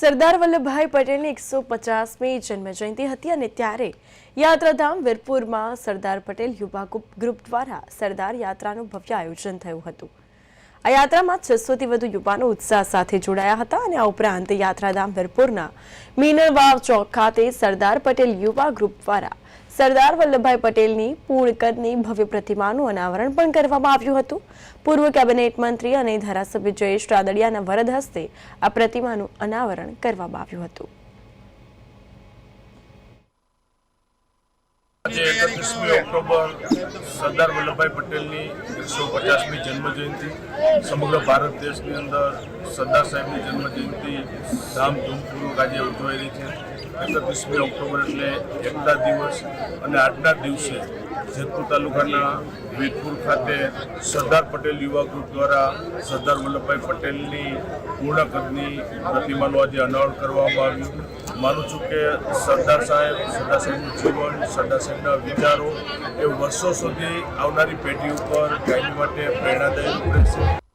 સરદાર વલ્લભભાઈ પટેલની એકસો પચાસમી જન્મજયંતિ હતી અને ત્યારે યાત્રાધામ વીરપુરમાં સરદાર પટેલ યુવા ગ્રુપ- દ્વારા સરદાર યાત્રાનું ભવ્ય આયોજન થયું હતું. આ યાત્રામાં છસોથી વધુ યુવાનો ઉત્સાહ સાથે જોડાયા હતા અને આ ઉપરાંત યાત્રાધામ વીરપુરના મીનળવાવ ચોક ખાતે સરદાર પટેલ યુવા ગ્રુપ દ્વારા સરદાર વલ્લભભાઈ પટેલની પૂર્ણ કદની ભવ્ય પ્રતિમાનું અનાવરણ પણ કરવામાં આવ્યું હતું. પૂર્વ કેબિનેટ મંત્રી અને ધારાસભ્ય જયેશ રાદડિયાના વરદ હસ્તે આ પ્રતિમાનું અનાવરણ કરવામાં આવ્યું હતું. આજે એકત્રીસમી ઓક્ટોબર સરદાર વલ્લભભાઈ પટેલની એકસો પચાસમી જન્મજયંતિ, સમગ્ર ભારત દેશની અંદર સરદાર સાહેબની જન્મજયંતિ ધામધૂમપૂર્વક આજે ઉજવાઈ રહી છે. એકત્રીસમી ઓક્ટોબર એટલે એકતા દિવસ અને આજના દિવસે જેતપુર તાલુકાના વીરપુર ખાતે સરદાર પટેલ યુવા ગ્રુપ દ્વારા સરદાર વલ્લભભાઈ પટેલની પૂર્ણ કદની પ્રતિમાનું આજે અનાવરણ કરવામાં આવ્યું. માનું છું કે સરદાર સાહેબ, સરદાર સાહેબનું જીવન, સરદાર સાહેબના વિચારો એ વર્ષો સુધી આવનારી પેઢી ઉપર કાયમી માટે પ્રેરણાદાયક રહેશે